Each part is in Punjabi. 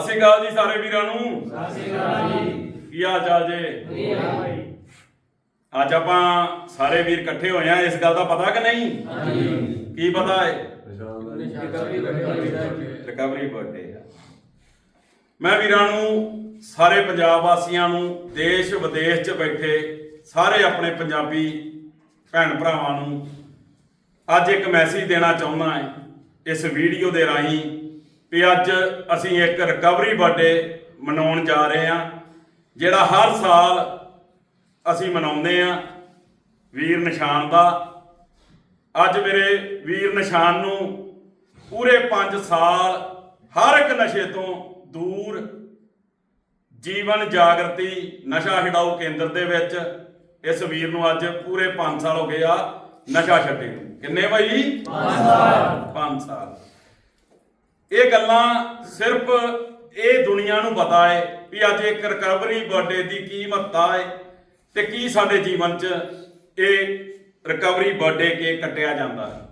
ਸਤਿ ਸ਼੍ਰੀ ਅਕਾਲ ਜੀ ਸਾਰੇ ਵੀਰਾਂ ਨੂੰ। ਸਤਿ ਸ਼੍ਰੀ ਅਕਾਲ ਜੀ। ਕੀ ਹਾਲ ਚਾਲ ਜੇ? ਵਧੀਆ ਭਾਈ ਅੱਜ ਆਪਾਂ ਸਾਰੇ ਵੀਰ ਇਕੱਠੇ ਹੋਏ ਆ ਇਸ ਗੱਲ ਦਾ ਪਤਾ ਕਿ ਨਹੀਂ? ਹਾਂਜੀ। ਕੀ ਪਤਾ ਹੈ? ਰਿਕਵਰੀ ਬਰਥਡੇ ਰਿਕਵਰੀ ਬਰਥਡੇ ਆ। ਮੈਂ ਵੀਰਾਂ ਨੂੰ ਸਾਰੇ ਪੰਜਾਬ ਵਾਸੀਆਂ ਨੂੰ ਦੇਸ਼ ਵਿਦੇਸ਼ 'ਚ ਬੈਠੇ ਸਾਰੇ ਆਪਣੇ ਪੰਜਾਬੀ ਭੈਣ ਭਰਾਵਾਂ ਨੂੰ ਅੱਜ ਇੱਕ ਮੈਸੇਜ ਦੇਣਾ ਚਾਹੁੰਦਾ ਹਾਂ ਇਸ ਵੀਡੀਓ ਦੇ ਰਾਹੀਂ। ਵੀ ਅੱਜ ਅਸੀਂ ਇੱਕ ਰਿਕਵਰੀ ਬਰਥਡੇ ਮਨਾਉਣ ਜਾ ਰਹੇ ਹਾਂ ਜਿਹੜਾ ਹਰ ਸਾਲ ਅਸੀਂ ਮਨਾਉਂਦੇ ਹਾਂ ਵੀਰ ਨਿਸ਼ਾਨ ਦਾ। ਅੱਜ ਮੇਰੇ ਵੀਰ ਨਿਸ਼ਾਨ ਨੂੰ ਪੂਰੇ 5 ਸਾਲ ਹਰ ਇੱਕ ਨਸ਼ੇ ਤੋਂ ਦੂਰ ਜੀਵਨ ਜਾਗਰਤੀ ਨਸ਼ਾ ਛਡਾਊ ਕੇਂਦਰ ਦੇ ਵਿੱਚ ਇਸ ਵੀਰ ਨੂੰ ਅੱਜ ਪੂਰੇ 5 ਸਾਲ ਹੋ ਗਏ ਆ ਨਸ਼ਾ ਛੱਡੇ ਨੂੰ। ਕਿੰਨੇ ਭਾਈ 5 ਸਾਲ। 5 ਸਾਲ। ਇਹ ਗੱਲਾਂ ਸਿਰਫ ਇਹ ਦੁਨੀਆ ਨੂੰ ਪਤਾ ਹੈ ਵੀ ਅੱਜ ਇੱਕ ਰਿਕਵਰੀ ਬਰਥਡੇ ਦੀ ਕੀ ਮਹੱਤਤਾ ਹੈ ਤੇ ਕੀ ਸਾਡੇ ਜੀਵਨ 'ਚ ਇਹ ਰਿਕਵਰੀ ਬਰਥਡੇ ਕੇਕ ਕੱਟਿਆ ਜਾਂਦਾ ਹੈ।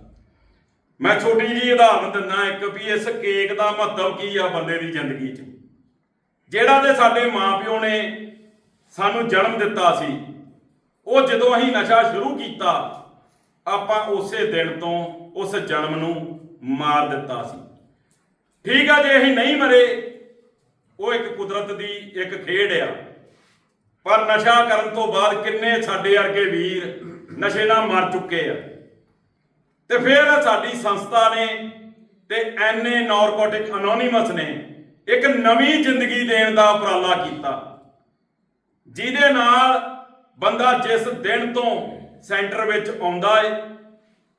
ਮੈਂ ਛੋਟੀ ਜਿਹੀ ਉਦਾਹਰਨ ਦਿੰਦਾ ਇੱਕ ਵੀ ਇਸ ਕੇਕ ਦਾ ਮਹੱਤਵ ਕੀ ਆ ਬੰਦੇ ਦੀ ਜ਼ਿੰਦਗੀ 'ਚ। ਜਿਹੜਾ ਦੇ ਸਾਡੇ ਮਾਪਿਓ ਨੇ ਸਾਨੂੰ ਜਨਮ ਦਿੱਤਾ ਸੀ, ਉਹ ਜਦੋਂ ਅਸੀਂ ਨਸ਼ਾ ਸ਼ੁਰੂ ਕੀਤਾ, ਆਪਾਂ ਉਸੇ ਦਿਨ ਤੋਂ ਉਸ ਜਨਮ ਨੂੰ ਮਾਰ ਦਿੱਤਾ ਸੀ। ਠੀਕ ਆ, ਜੇ ਅਸੀਂ ਨਹੀਂ ਮਰੇ, ਉਹ ਇੱਕ ਕੁਦਰਤ ਦੀ ਇੱਕ ਖੇਡ ਆ। ਪਰ ਨਸ਼ਾ ਕਰਨ ਤੋਂ ਬਾਅਦ ਕਿੰਨੇ ਸਾਡੇ ਵਰਗੇ ਵੀਰ ਨਸ਼ੇ ਨਾਲ ਮਰ ਚੁੱਕੇ ਆ। ਤੇ ਫਿਰ ਸਾਡੀ ਸੰਸਥਾ ਨੇ ਤੇ ਐਨਏ ਨਾਰਕੋਟਿਕ ਅਨੋਨਿਮਸ ਨੇ ਇੱਕ ਨਵੀਂ ਜ਼ਿੰਦਗੀ ਦੇਣ ਦਾ ਉਪਰਾਲਾ ਕੀਤਾ। ਜਿਹਦੇ ਨਾਲ ਬੰਦਾ ਜਿਸ ਦਿਨ ਤੋਂ ਸੈਂਟਰ ਵਿੱਚ ਆਉਂਦਾ ਏ,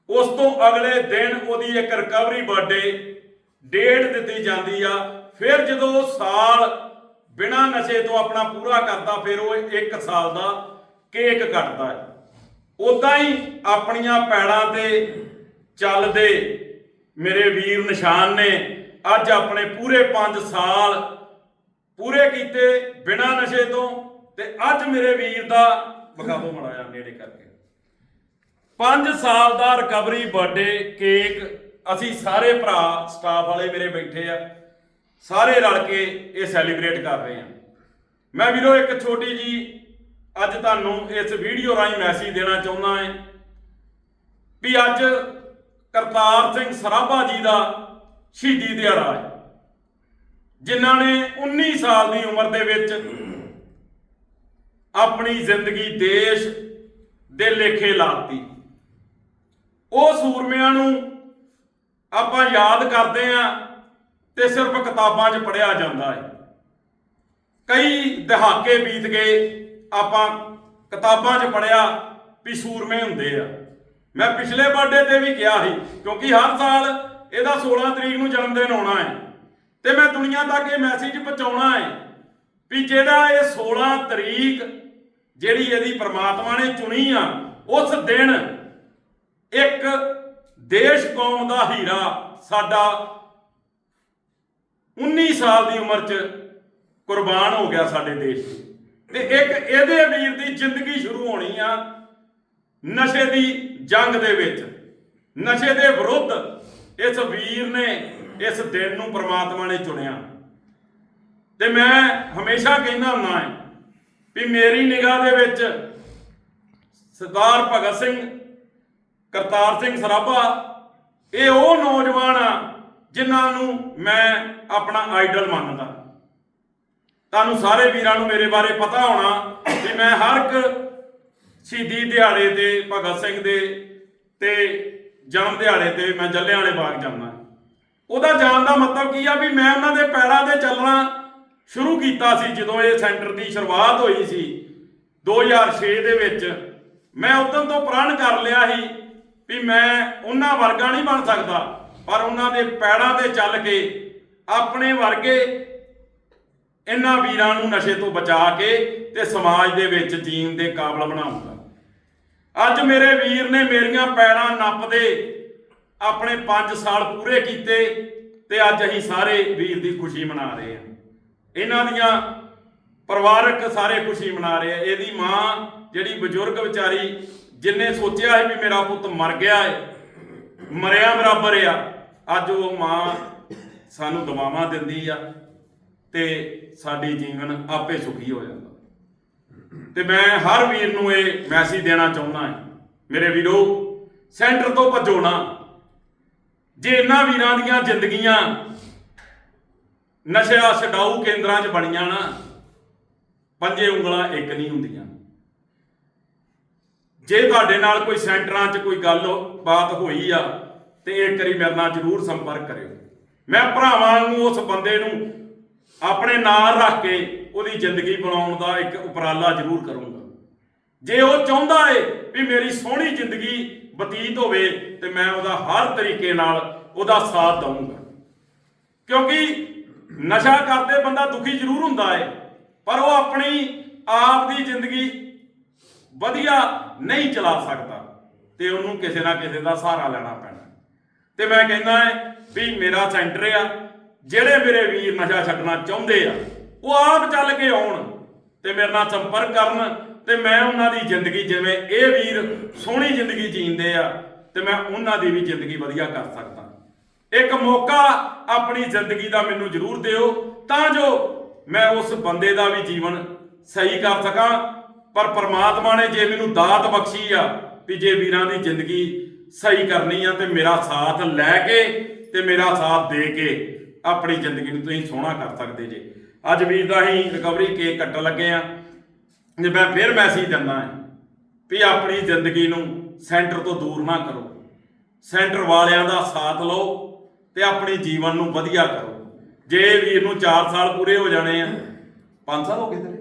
ਉਸ ਤੋਂ ਅਗਲੇ ਦਿਨ ਉਹਦੀ ਇੱਕ ਰਿਕਵਰੀ ਬਰਥਡੇ ਡੇਟ ਦਿੱਤੀ ਜਾਂਦੀ ਆ, ਫਿਰ ਜਦੋਂ ਸਾਲ ਬਿਨਾਂ ਨਸ਼ੇ ਤੋਂ ਆਪਣਾ ਪੂਰਾ ਕਰਦਾ, ਫਿਰ ਉਹ 1 ਸਾਲ ਦਾ ਕੇਕ ਕੱਟਦਾ ਹੈ। ਉਦਾਂ ਹੀ ਆਪਣੀਆਂ ਪੈੜਾਂ ਤੇ ਚੱਲਦੇ ਮੇਰੇ ਵੀਰ ਨਿਸ਼ਾਨ ਨੇ ਅੱਜ ਆਪਣੇ ਪੂਰੇ 5 ਸਾਲ ਪੂਰੇ ਕੀਤੇ ਬਿਨਾਂ ਨਸ਼ੇ ਤੋਂ ਤੇ ਅੱਜ ਮੇਰੇ ਵੀਰ ਦਾ ਵਿਖਾ ਦੋ ਮੜਾਇਆ ਨੇੜੇ ਕਰਕੇ। 5 ਸਾਲ ਦਾ ਰਿਕਵਰੀ ਬਰਥਡੇ ਕੇਕ ਅਸੀਂ ਸਾਰੇ ਭਰਾ ਸਟਾਫ ਵਾਲੇ ਮੇਰੇ ਬੈਠੇ ਆ, ਸਾਰੇ ਰਲ ਕੇ ਇਹ ਸੈਲੀਬ੍ਰੇਟ ਕਰ ਰਹੇ ਆ। ਮੈਂ ਵੀਰੋ, ਇੱਕ ਛੋਟੀ ਜੀ ਅੱਜ ਤੁਹਾਨੂੰ ਇਸ ਵੀਡੀਓ ਰਾਹੀਂ ਮੈਸੇਜ ਦੇਣਾ ਚਾਹੁੰਦਾ ਹਾਂ ਵੀ ਅੱਜ ਕਰਤਾਰ ਸਿੰਘ ਸਰਾਭਾ ਜੀ ਦਾ ਸ਼ਹੀਦੀ ਦਿਹਾੜਾ ਹੈ। ਜਿਨ੍ਹਾਂ ਨੇ 19 ਸਾਲ ਦੀ ਉਮਰ ਦੇ ਵਿੱਚ ਆਪਣੀ ਜ਼ਿੰਦਗੀ ਦੇਸ਼ ਦੇ ਲੇਖੇ ਲਾਤੀ ਉਹ ਸੂਰਮਿਆਂ ਨੂੰ ਆਪਾਂ ਯਾਦ ਕਰਦੇ ਆਂ ਤੇ ਸਿਰਫ ਕਿਤਾਬਾਂ 'ਚ ਪੜਿਆ ਜਾਂਦਾ ਹੈ ਕਈ ਦਹਾਕੇ ਬੀਤ ਗਏ, ਆਪਾਂ ਕਿਤਾਬਾਂ 'ਚ ਪੜਿਆ ਵੀ ਸੂਰਮੇ ਹੁੰਦੇ ਆ। ਮੈਂ ਪਿਛਲੇ ਬਰਥਡੇ ਤੇ ਵੀ ਕਿਹਾ ਸੀ, ਕਿਉਂਕਿ ਹਰ ਸਾਲ ਇਹਦਾ 16 ਤਰੀਕ ਨੂੰ ਜਨਮ ਦਿਨ ਆਉਣਾ ਹੈ ਤੇ ਮੈਂ ਦੁਨੀਆ ਤੱਕ ਇਹ ਮੈਸੇਜ ਪਹੁੰਚਾਉਣਾ ਹੈ ਵੀ ਜਿਹੜਾ ਇਹ 16 ਤਰੀਕ ਜਿਹੜੀ ਇਹਦੀ ਪ੍ਰਮਾਤਮਾ ਨੇ ਚੁਣੀ ਆ, ਉਸ ਦਿਨ ਇੱਕ ਦੇਸ਼ ਕੌਮ ਦਾ ਹੀਰਾ ਸਾਡਾ 19 ਸਾਲ ਦੀ ਉਮਰ 'ਚ ਕੁਰਬਾਨ ਹੋ ਗਿਆ ਸਾਡੇ ਦੇਸ਼ ਤੇ ਇੱਕ ਇਹਦੇ ਵੀਰ ਦੀ ਜ਼ਿੰਦਗੀ ਸ਼ੁਰੂ ਹੋਣੀ ਆ ਨਸ਼ੇ ਦੀ ਜੰਗ ਦੇ ਵਿੱਚ। ਨਸ਼ੇ ਦੇ ਵਿਰੁੱਧ ਇਸ ਵੀਰ ਨੇ ਇਸ ਦਿਨ ਨੂੰ ਪ੍ਰਮਾਤਮਾ ਨੇ ਚੁਣਿਆ। ਤੇ ਮੈਂ ਹਮੇਸ਼ਾ ਕਹਿੰਦਾ ਹੁੰਦਾ ਹਾਂ ਵੀ ਮੇਰੀ ਨਿਗਾਹ ਦੇ ਵਿੱਚ ਸਰਦਾਰ ਭਗਤ ਸਿੰਘ ਕਰਤਾਰ ਸਿੰਘ ਸਰਾਭਾ, ਇਹ ਉਹ ਨੌਜਵਾਨ ਆ ਜਿਨ੍ਹਾਂ ਨੂੰ ਮੈਂ ਆਪਣਾ ਆਈਡਲ ਮੰਨਦਾ। ਤੁਹਾਨੂੰ ਸਾਰੇ ਵੀਰਾਂ ਨੂੰ ਮੇਰੇ ਬਾਰੇ ਪਤਾ ਹੋਣਾ ਕਿ ਮੈਂ ਹਰ ਇੱਕ ਸ਼ਹੀਦੀ ਦਿਹਾੜੇ ਤੇ, ਭਗਤ ਸਿੰਘ ਦੇ ਤੇ ਜਨਮ ਦਿਹਾੜੇ ਤੇ ਮੈਂ ਜੱਲਿਆਂਵਾਲੇ ਬਾਗ ਜਾਂਦਾ। ਉਹਦਾ ਜਾਣ ਦਾ ਮਤਲਬ ਕੀ ਆ ਵੀ ਮੈਂ ਉਹਨਾਂ ਦੇ ਪੈੜਾਂ ਤੇ ਚੱਲਣਾ ਸ਼ੁਰੂ ਕੀਤਾ ਸੀ ਜਦੋਂ ਇਹ ਸੈਂਟਰ ਦੀ ਸ਼ੁਰੂਆਤ ਹੋਈ ਸੀ। 2006 ਦੇ ਵਿੱਚ ਮੈਂ ਉਦੋਂ ਤੋਂ ਪ੍ਰਣ ਕਰ ਲਿਆ ਸੀ ਵੀ ਮੈਂ ਉਹਨਾਂ ਵਰਗਾ ਨਹੀਂ ਬਣ ਸਕਦਾ, ਪਰ ਉਹਨਾਂ ਦੇ ਪੈੜਾਂ ਤੇ ਚੱਲ ਕੇ ਆਪਣੇ ਵਰਗੇ ਇਹਨਾਂ ਵੀਰਾਂ ਨੂੰ ਨਸ਼ੇ ਤੋਂ ਬਚਾ ਕੇ ਤੇ ਸਮਾਜ ਦੇ ਵਿੱਚ ਜੀਣ ਦੇ ਕਾਬਲ ਬਣਾਉਂਗਾ ਅੱਜ ਮੇਰੇ ਵੀਰ ਨੇ ਮੇਰੀਆਂ ਪੈੜਾਂ ਨੱਪਦੇ ਆਪਣੇ 5 ਸਾਲ ਪੂਰੇ ਕੀਤੇ ਤੇ ਅੱਜ ਅਸੀਂ ਸਾਰੇ ਵੀਰ ਦੀ ਖੁਸ਼ੀ ਮਨਾ ਰਹੇ ਹਾਂ। ਇਹਨਾਂ ਦੀਆਂ ਪਰਿਵਾਰਕ ਸਾਰੇ ਖੁਸ਼ੀ ਮਨਾ ਰਹੇ ਆ ਇਹਦੀ ਮਾਂ ਜਿਹੜੀ ਬਜ਼ੁਰਗ ਵਿਚਾਰੀ ਜਿੰਨੇ ਸੋਚਿਆ ਸੀ ਵੀ ਮੇਰਾ ਪੁੱਤ ਮਰ ਗਿਆ ਹੈ ਮਰਿਆ ਬਰਾਬਰ ਆ, ਅੱਜ ਉਹ ਮਾਂ ਸਾਨੂੰ ਦਵਾਵਾਂ ਦਿੰਦੀ ਆ ਤੇ ਸਾਡੀ ਜੀਵਨ ਆਪੇ ਸੁਖੀ ਹੋ ਜਾਂਦਾ। ਤੇ ਮੈਂ ਹਰ ਵੀਰ ਨੂੰ ਇਹ ਮੈਸੇਜ ਦੇਣਾ ਚਾਹੁੰਦਾ ਹਾਂ ਮੇਰੇ ਵੀਰੋ, ਸੈਂਟਰ ਤੋਂ ਭੱਜੋ ਨਾ। ਜੇ ਇਹਨਾਂ ਵੀਰਾਂ ਦੀਆਂ ਜ਼ਿੰਦਗੀਆਂ ਨਸ਼ਾ ਛਡਾਊ ਕੇਂਦਰਾਂ 'ਚ ਬਣੀਆਂ ਨਾ, ਪੰਜੇ ਉਂਗਲਾਂ ਇੱਕ ਨਹੀਂ ਹੁੰਦੀਆਂ। ਜੇ ਤੁਹਾਡੇ ਨਾਲ ਕੋਈ ਸੈਂਟਰਾਂ 'ਚ ਕੋਈ ਗੱਲ ਬਾਤ ਹੋਈ ਆ, ਤੇ ਇੱਕ ਵਾਰੀ ਮੇਰੇ ਨਾਲ ਜ਼ਰੂਰ ਸੰਪਰਕ ਕਰਿਓ। ਮੈਂ ਭਰਾਵਾਂ ਨੂੰ, ਉਸ ਬੰਦੇ ਨੂੰ ਆਪਣੇ ਨਾਲ ਰੱਖ ਕੇ ਉਹਦੀ ਜ਼ਿੰਦਗੀ ਬਣਾਉਣ ਦਾ ਇੱਕ ਉਪਰਾਲਾ ਜ਼ਰੂਰ ਕਰੂੰਗਾ। ਜੇ ਉਹ ਚਾਹੁੰਦਾ ਏ ਵੀ ਮੇਰੀ ਸੋਹਣੀ ਜ਼ਿੰਦਗੀ ਬਤੀਤ ਹੋਵੇ, ਤੇ ਮੈਂ ਉਹਦਾ ਹਰ ਤਰੀਕੇ ਨਾਲ ਉਹਦਾ ਸਾਥ ਦਊਂਗਾ। ਕਿਉਂਕਿ ਨਸ਼ਾ ਕਰਦੇ ਬੰਦਾ ਦੁਖੀ ਜ਼ਰੂਰ ਹੁੰਦਾ ਏ, ਪਰ ਉਹ ਆਪਣੀ ਆਪ ਦੀ ਜ਼ਿੰਦਗੀ ਵਧੀਆ ਨਹੀਂ ਚਲਾ ਸਕਦਾ ਤੇ ਉਹਨੂੰ ਕਿਸੇ ਨਾ ਕਿਸੇ ਦਾ ਸਹਾਰਾ ਲੈਣਾ ਪੈਣਾ। ਤੇ ਮੈਂ ਕਹਿੰਦਾ ਹੈ ਵੀ ਮੇਰਾ ਸੈਂਟਰ ਆ, ਜਿਹੜੇ ਮੇਰੇ ਵੀਰ ਨਸ਼ਾ ਛੱਡਣਾ ਚਾਹੁੰਦੇ ਆ, ਉਹ ਆਪ ਚੱਲ ਕੇ ਆਉਣ ਤੇ ਮੇਰੇ ਨਾਲ ਸੰਪਰਕ ਕਰਨ ਤੇ ਮੈਂ ਉਹਨਾਂ ਦੀ ਜ਼ਿੰਦਗੀ ਜਿਵੇਂ ਇਹ ਵੀਰ ਸੋਹਣੀ ਜ਼ਿੰਦਗੀ ਜੀਂਦੇ ਆ, ਤੇ ਮੈਂ ਉਹਨਾਂ ਦੀ ਵੀ ਜ਼ਿੰਦਗੀ ਵਧੀਆ ਕਰ ਸਕਦਾ। ਇੱਕ ਮੌਕਾ ਆਪਣੀ ਜ਼ਿੰਦਗੀ ਦਾ ਮੈਨੂੰ ਜ਼ਰੂਰ ਦਿਓ, ਤਾਂ ਜੋ ਮੈਂ ਉਸ ਬੰਦੇ ਦਾ ਵੀ ਜੀਵਨ ਸਹੀ ਕਰ ਸਕਾਂ ਪਰ ਪ੍ਰਮਾਤਮਾ ਨੇ ਜੇ ਮੈਨੂੰ ਦਾਤ ਬਖਸ਼ੀ ਆ ਵੀ ਜੇ ਵੀਰਾਂ ਦੀ ਜ਼ਿੰਦਗੀ ਸਹੀ ਕਰਨੀ ਆ ਤੇ ਮੇਰਾ ਸਾਥ ਲੈ ਕੇ ਤੇ ਮੇਰਾ ਸਾਥ ਦੇ ਕੇ ਆਪਣੀ ਜ਼ਿੰਦਗੀ ਨੂੰ ਤੁਸੀਂ ਸੋਹਣਾ ਕਰ ਸਕਦੇ ਜੇ। ਅੱਜ ਵੀਰ ਦਾ ਹੀ ਰਿਕਵਰੀ ਕੇਕ ਕੱਟਣ ਲੱਗੇ ਆ ਜੇ ਮੈਂ ਫਿਰ ਮੈਸੇਜ ਦਿੰਦਾ ਹਾਂ ਵੀ ਆਪਣੀ ਜ਼ਿੰਦਗੀ ਨੂੰ ਸੈਂਟਰ ਤੋਂ ਦੂਰ ਨਾ ਕਰੋ। ਸੈਂਟਰ ਵਾਲਿਆਂ ਦਾ ਸਾਥ ਲਓ ਤੇ ਆਪਣੀ ਜੀਵਨ ਨੂੰ ਵਧੀਆ ਕਰੋ। ਜੇ ਵੀਰ ਨੂੰ 4 ਸਾਲ ਪੂਰੇ ਹੋ ਜਾਣੇ ਆ 5 ਸਾਲ ਹੋ ਗਏ ਤੇਰੇ?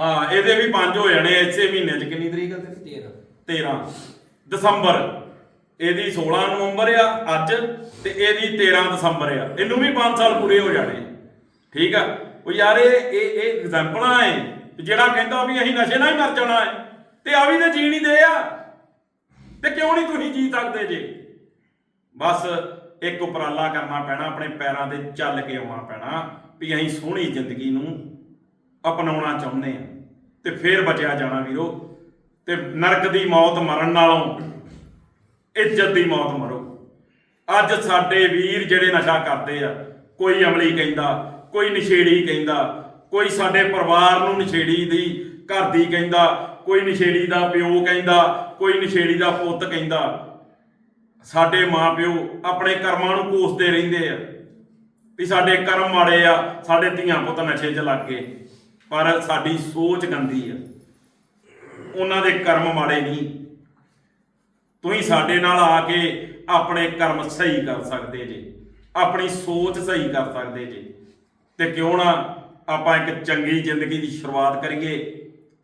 ਹਾਂ ਇਹਦੇ ਵੀ 5 ਹੋ ਜਾਣੇ ਇਸੇ ਮਹੀਨੇ ਚ। ਕਿੰਨੀ ਤਰੀਕ ਆ ਤੇਰੀ? 13 ਦਸੰਬਰ। ਇਹਦੀ 16 ਨਵੰਬਰ ਆ ਅੱਜ ਤੇ ਇਹਦੀ 13 ਦਸੰਬਰ ਆ। ਇਹਨੂੰ ਵੀ 5 ਸਾਲ ਪੂਰੇ ਹੋ ਜਾਣੇ। ਠੀਕ ਆ? ਉਹ ਯਾਰ ਇਹ ਇਹ ਇਹ ਐਗਜ਼ਾਮਪਲਾਂ ਐ ਜਿਹੜਾ ਕਹਿੰਦਾ ਵੀ ਅਸੀਂ ਨਸ਼ੇ ਨਾਲ ਹੀ ਮਰ ਜਾਣਾ ਹੈ ਤੇ ਆ ਵੀ ਤੇ ਜੀਣ ਹੀ ਦੇ ਆ। ਤੇ ਕਿਉਂ ਨਹੀਂ ਤੁਸੀਂ ਜੀ ਸਕਦੇ ਜੇ? ਬਸ ਇੱਕ ਉਪਰਾਲਾ ਕਰਨਾ ਪੈਣਾ ਆਪਣੇ ਪੈਰਾਂ ਤੇ ਚੱਲ ਕੇ ਆਉਣਾ ਪੈਣਾ ਵੀ ਅਸੀਂ ਸੋਹਣੀ ਜ਼ਿੰਦਗੀ ਨੂੰ ਅਪਣਾਉਣਾ ਚਾਹੁੰਦੇ ਆ। ਤੇ ਫੇਰ ਬਚਿਆ ਜਾਣਾ ਵੀਰੋ। ਤੇ ਨਰਕ ਦੀ ਮੌਤ ਮਰਨ ਨਾਲੋਂ ਇੱਜ਼ਤ ਦੀ ਮੌਤ ਮਰੋ। ਅੱਜ ਸਾਡੇ ਵੀਰ ਜਿਹੜੇ ਨਸ਼ਾ ਕਰਦੇ ਆ, ਕੋਈ ਅਮਲੀ ਕਹਿੰਦਾ, ਕੋਈ ਨਸ਼ੇੜੀ ਕਹਿੰਦਾ, ਕੋਈ ਸਾਡੇ ਪਰਿਵਾਰ ਨੂੰ ਨਸ਼ੇੜੀ ਦੀ ਘਰ ਦੀ ਕਹਿੰਦਾ, ਕੋਈ ਨਸ਼ੇੜੀ ਦਾ ਪਿਓ ਕਹਿੰਦਾ, ਕੋਈ ਨਸ਼ੇੜੀ ਦਾ ਪੁੱਤ ਕਹਿੰਦਾ, ਸਾਡੇ ਮਾਪਿਓ ਆਪਣੇ ਕਰਮਾਂ ਨੂੰ ਕੋਸਦੇ ਰਹਿੰਦੇ ਆ। ਵੀ ਸਾਡੇ ਕਰਮ ਮਾੜੇ ਆ, ਸਾਡੇ ਧੀਆਂ ਪੁੱਤ ਨਸ਼ੇ 'ਚ ਲੱਗ ਗਏ। ਪਰ ਸਾਡੀ ਸੋਚ ਗੰਦੀ ਆ। ਉਹਨਾਂ ਦੇ ਕਰਮ ਮਾੜੇ ਨਹੀਂ। ਤੁਸੀਂ ਸਾਡੇ ਨਾਲ ਆ ਕੇ ਆਪਣੇ ਕਰਮ ਸਹੀ ਕਰ ਸਕਦੇ ਜੇ, ਆਪਣੀ ਸੋਚ ਸਹੀ ਕਰ ਸਕਦੇ ਜੇ। ਤੇ ਕਿਉਂ ਨਾ ਆਪਾਂ ਇੱਕ ਚੰਗੀ ਜ਼ਿੰਦਗੀ ਦੀ ਸ਼ੁਰੂਆਤ ਕਰੀਏ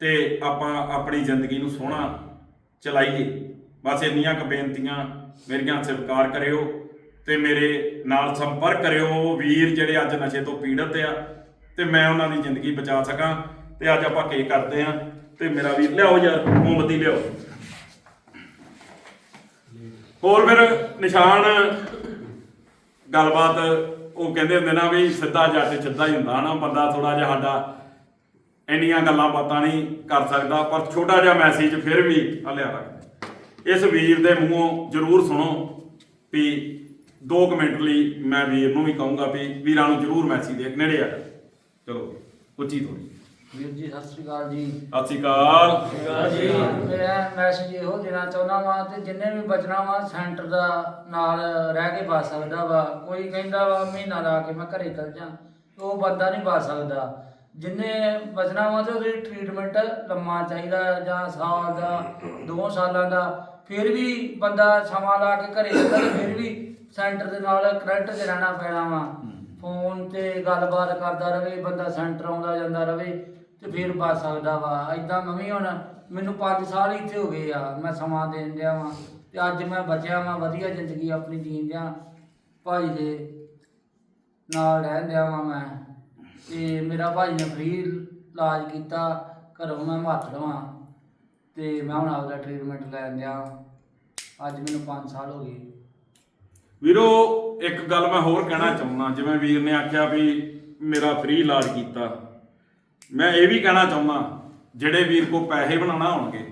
ਤੇ ਆਪਾਂ ਆਪਣੀ ਜ਼ਿੰਦਗੀ ਨੂੰ ਸੋਹਣਾ ਚਲਾਈਏ। ਬਸ ਇੰਨੀਆਂ ਕੁ ਬੇਨਤੀਆਂ ਮੇਰੀਆਂ ਸਵੀਕਾਰ ਕਰਿਓ ਤੇ ਮੇਰੇ ਨਾਲ ਸੰਪਰਕ ਕਰਿਓ। ਵੀਰ ਜਿਹੜੇ ਅੱਜ ਨਸ਼ੇ ਤੋਂ ਪੀੜਤ ਆ ਤੇ ਮੈਂ ਉਹਨਾਂ ਦੀ ਜ਼ਿੰਦਗੀ ਬਚਾ ਸਕਾਂ ਤੇ ਅੱਜ ਆਪਾਂ ਕੀ ਕਰਦੇ ਆ ਤੇ ਮੇਰਾ ਵੀ ਲਿਆਓ ਯਾਰ, ਮੋਮਬਤੀ ਲਿਆਓ। ਹੋਰ ਫਿਰ ਨਿਸ਼ਾਨ, ਗੱਲਬਾਤ, ਉਹ ਕਹਿੰਦੇ ਹੁੰਦੇ ਨਾ ਵੀ ਸਿੱਧਾ ਜੱਟ ਸਿੱਧਾ ਹੀ ਹੁੰਦਾ ਨਾ ਬੰਦਾ ਥੋੜਾ ਜਿਹਾ ਸਾਡਾ ਇੰਨੀਆਂ ਗੱਲਾਂ ਬਾਤਾਂ ਨਹੀਂ ਕਰ ਸਕਦਾ, ਪਰ ਛੋਟਾ ਜਿਹਾ ਮੈਸੇਜ ਫਿਰ ਵੀ ਆ ਲਿਆ ਰੱਖ। ਇਸ ਵੀਰ ਦੇ ਮੂੰਹੋਂ ਜ਼ਰੂਰ ਸੁਣੋ ਵੀ 2 ਮਿੰਟ ਲਈ ਮੈਂ ਵੀਰ ਨੂੰ ਵੀ ਕਹੂੰਗਾ ਵੀ ਵੀਰਾਂ ਨੂੰ ਜ਼ਰੂਰ ਮੈਸੇਜ ਦੇ, ਨੇੜੇ ਆ ਚਲੋ ਉੱਚੀ ਥੋੜੀ ਵੀਰ ਜੀ ਸਤਿ ਸ਼੍ਰੀ ਅਕਾਲ ਜੀ। ਸਤਿ ਸ਼੍ਰੀ ਅਕਾਲ। ਜੀ। ਮੈਂ ਮੈਸੇਜ ਇਹੋ ਦੇਣਾ ਚਾਹੁੰਦਾ ਵਾਂ ਤੇ ਜਿੰਨੇ ਵੀ ਬਚਣਾ ਵਾ ਸੈਂਟਰ ਦਾ ਨਾਲ ਰਹਿ ਕੇ ਬਚ ਸਕਦਾ ਵਾ। ਕੋਈ ਕਹਿੰਦਾ ਵਾ ਮਹੀਨਾ ਲਾ ਕੇ ਮੈਂ ਘਰੇ ਚਲ ਜਾ। ਉਹ ਬੰਦਾ ਨਹੀਂ ਬਚ ਸਕਦਾ। ਜਿੰਨੇ ਬਚਣਾ ਵਾ ਤੇ ਉਹਦੀ ਟ੍ਰੀਟਮੈਂਟ ਲੰਮਾ ਚਾਹੀਦਾ ਜਾਂ ਸਾਲ ਦਾ 2 ਸਾਲਾਂ ਦਾ। ਫਿਰ ਵੀ ਬੰਦਾ ਸਮਾਂ ਲਾ ਕੇ ਘਰੇ ਤੇ ਫਿਰ ਵੀ ਸੈਂਟਰ ਦੇ ਨਾਲ ਕਰੰਟ 'ਚ ਰਹਿਣਾ ਪੈਣਾ ਵਾ। ਫੋਨ ਤੇ ਗੱਲਬਾਤ ਕਰਦਾ ਰਵੇ, ਬੰਦਾ ਸੈਂਟਰ ਆਉਂਦਾ ਜਾਂਦਾ ਰਵੇ ਤੇ ਫਿਰ ਬਚ ਸਕਦਾ ਵਾ। ਐਦਾਂ ਮੈਂ ਵੀ ਹੁਣ ਮੈਨੂੰ 5 ਸਾਲ ਹੀ ਇੱਥੇ ਹੋ ਗਏ ਆ, ਮੈਂ ਸਮਾਂ ਦੇਣ ਦਿਆ ਵਾਂ ਤੇ ਅੱਜ ਮੈਂ ਬਚਿਆ ਵਾਂ, ਵਧੀਆ ਜ਼ਿੰਦਗੀ ਆਪਣੀ ਜੀਣ ਡਿਆ। ਭਾਈ ਦੇ ਨਾਲ ਰਹਿਣ ਡਿਆ ਵਾਂ ਮੈਂ ਤੇ ਮੇਰਾ ਭਾਈ ਨੇ ਫ੍ਰੀ ਇਲਾਜ ਕੀਤਾ, ਘਰੋਂ ਮੈਂ ਮਾਤੜ ਵਾਂ ਤੇ ਮੈਂ ਹੁਣ ਆਪਦਾ ਟ੍ਰੀਟਮੈਂਟ ਲੈਣ ਡਿਆ। ਅੱਜ ਮੈਨੂੰ 5 ਸਾਲ ਹੋ ਗਏ। ਵੀਰੋ, ਇੱਕ ਗੱਲ ਮੈਂ ਹੋਰ ਕਹਿਣਾ ਚਾਹੁੰਦਾ। ਜਿਵੇਂ ਵੀਰ ਨੇ ਆਖਿਆ ਵੀ ਮੇਰਾ ਫ੍ਰੀ ਇਲਾਜ ਕੀਤਾ। ਮੈਂ ਇਹ ਵੀ ਕਹਿਣਾ ਚਾਹੁੰਦਾ, ਜਿਹੜੇ ਵੀਰ ਕੋ ਪੈਸੇ ਬਣਾਉਣਾ ਹੋਣਗੇ,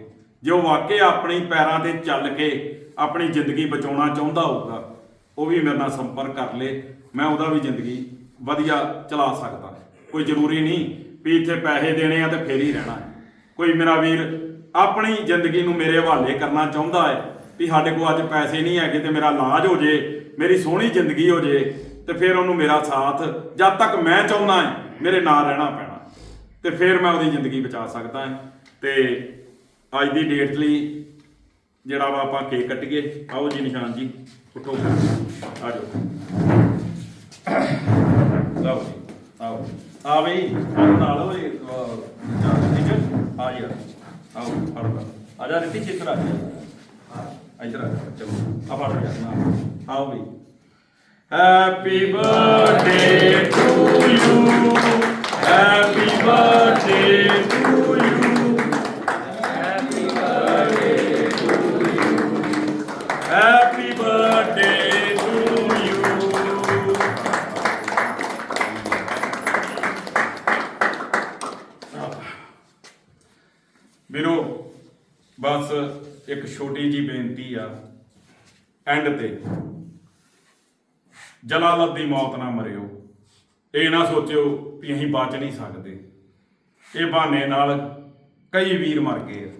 ਜੇ ਉਹ ਵਾਕਿਆ ਆਪਣੀ ਪੈਰਾਂ ਤੇ ਚੱਲ ਕੇ ਆਪਣੀ ਜ਼ਿੰਦਗੀ ਬਚਾਉਣਾ ਚਾਹੁੰਦਾ ਹੋਊਗਾ, ਉਹ ਵੀ ਮੇਰੇ ਨਾਲ ਸੰਪਰਕ ਕਰ ਲੇ। ਮੈਂ ਉਹਦਾ ਵੀ ਜ਼ਿੰਦਗੀ ਵਧੀਆ ਚਲਾ ਸਕਦਾ। ਕੋਈ ਜ਼ਰੂਰੀ ਨਹੀਂ ਵੀ ਇੱਥੇ ਪੈਸੇ ਦੇਣੇ ਆ ਤੇ ਫੇਰ ਹੀ ਰਹਿਣਾ। ਕੋਈ ਮੇਰਾ ਵੀਰ ਆਪਣੀ ਜ਼ਿੰਦਗੀ ਨੂੰ ਮੇਰੇ ਹਵਾਲੇ ਕਰਨਾ ਚਾਹੁੰਦਾ ਹੈ ਵੀ ਸਾਡੇ ਕੋਲ ਅੱਜ ਪੈਸੇ ਨਹੀਂ ਹੈਗੇ ਤੇ ਮੇਰਾ ਇਲਾਜ ਹੋ ਜੇ ਮੇਰੀ ਸੋਹਣੀ ਜ਼ਿੰਦਗੀ ਹੋ ਜੇ ਤੇ ਫਿਰ ਉਹਨੂੰ ਮੇਰਾ ਸਾਥ, ਜਦ ਤੱਕ ਮੈਂ ਚਾਹੁੰਦਾ ਹਾਂ, ਮੇਰੇ ਨਾਲ ਰਹਿਣਾ ਪੈਣਾ। ਤੇ ਫਿਰ ਮੈਂ ਉਹਦੀ ਜ਼ਿੰਦਗੀ ਬਚਾ ਸਕਦਾ ਹਾਂ। ਤੇ ਅੱਜ ਦੀ ਡੇਟ ਲਈ ਜਿਹੜਾ ਵਾ ਆਪਾਂ ਕੇਕ ਕੱਟੀਏ। ਆਓ ਜੀ ਨਿਸ਼ਾਨ ਜੀ, ਉਠੋ। ਆ ਜਾਓ। ਲਓ ਜੀ, ਆਓ। ਆ ਬਈ ਨਾਲ ਹੋਏ ਚਾਹ ਠੀਕ ਹੈ? ਆ ਯਾਰ ਆਓ, ਫੜ। ਆ ਜਾ ਰਿਤੀ ਚਿੱਤਰ ਆ ਜਾ। ਇੱਧਰ ਆ ਜਾ ਚਲੋ ਆ ਫੜ ਜਾ ਨਾ ਆਓ ਬਈ happy birthday to you happy birthday to you happy birthday to you ਵੀਰੋ ਬਸ ਇੱਕ ਛੋਟੀ ਜੀ ਬੇਨਤੀ ਆ ਐਂਡ ਤੇ। ਜਲਾਲਤ ਦੀ ਮੌਤ ਨਾ ਮਰਿਓ। ਇਹ ਨਾ ਸੋਚਿਓ ਵੀ ਅਸੀਂ ਬਚ ਨਹੀਂ ਸਕਦੇ। ਇਹ ਬਹਾਨੇ ਨਾਲ ਕਈ ਵੀਰ ਮਰ ਗਏ ਆ।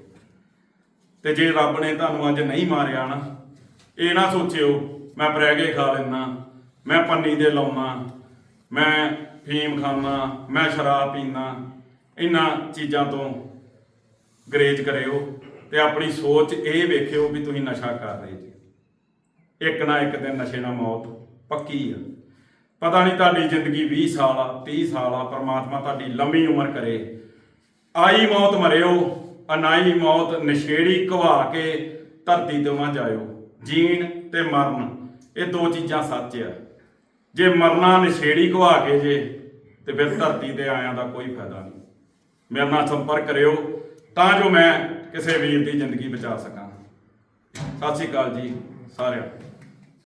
ਤੇ ਜੇ ਰੱਬ ਨੇ ਤੁਹਾਨੂੰ ਅੱਜ ਨਹੀਂ ਮਾਰਿਆ ਨਾ, ਇਹ ਨਾ ਸੋਚਿਓ, ਮੈਂ ਬਰੈਗੇ ਖਾ ਲੈਣਾ ਮੈਂ ਪੰਨੀ ਦੇ ਲਾਉਣਾ, ਮੈਂ ਫੀਮ ਖਾਣਾ ਮੈਂ ਸ਼ਰਾਬ ਪੀਣਾ ਇਹਨਾਂ ਚੀਜ਼ਾਂ ਤੋਂ ਗਰੇਜ ਕਰਿਓ। ਤੇ ਆਪਣੀ ਸੋਚ ਇਹ ਵੇਖਿਓ ਵੀ ਤੁਸੀਂ ਨਸ਼ਾ ਕਰ ਰਹੇ ਜੀ। ਇੱਕ ਨਾ ਇੱਕ ਦਿਨ ਨਸ਼ੇ ਨਾਲ ਮੌਤ ਪੱਕੀ ਆ। ਪਤਾ ਨਹੀਂ ਤੁਹਾਡੀ ਜ਼ਿੰਦਗੀ 20 ਸਾਲ ਆ 30 ਸਾਲ ਆ, ਪਰਮਾਤਮਾ ਤੁਹਾਡੀ ਲੰਮੀ ਉਮਰ ਕਰੇ। ਆਈ ਮੌਤ ਮਰਿਓ, ਅਨਾਈ ਮੌਤ ਨਸ਼ੇੜੀ ਘਵਾ ਕੇ ਧਰਤੀ ਤੋਂ ਨਾ ਜਾਇਓ। ਜੀਣ ਤੇ ਮਰਨ, ਇਹ ਦੋ ਚੀਜ਼ਾਂ ਸੱਚ ਆ। ਜੇ ਮਰਨਾ ਨਸ਼ੇੜੀ ਘਵਾ ਕੇ ਜੇ, ਤੇ ਫਿਰ ਧਰਤੀ ਤੇ ਆਇਆਂ ਦਾ ਕੋਈ ਫਾਇਦਾ ਨਹੀਂ। ਮੇਰੇ ਨਾਲ ਸੰਪਰਕ ਕਰਿਓ, ਤਾਂ ਜੋ ਮੈਂ ਕਿਸੇ ਵੀਰ ਦੀ ਜ਼ਿੰਦਗੀ ਬਚਾ ਸਕਾਂ। ਸਤਿ ਸ਼੍ਰੀ ਅਕਾਲ ਜੀ ਸਾਰਿਆਂ ਨੂੰ।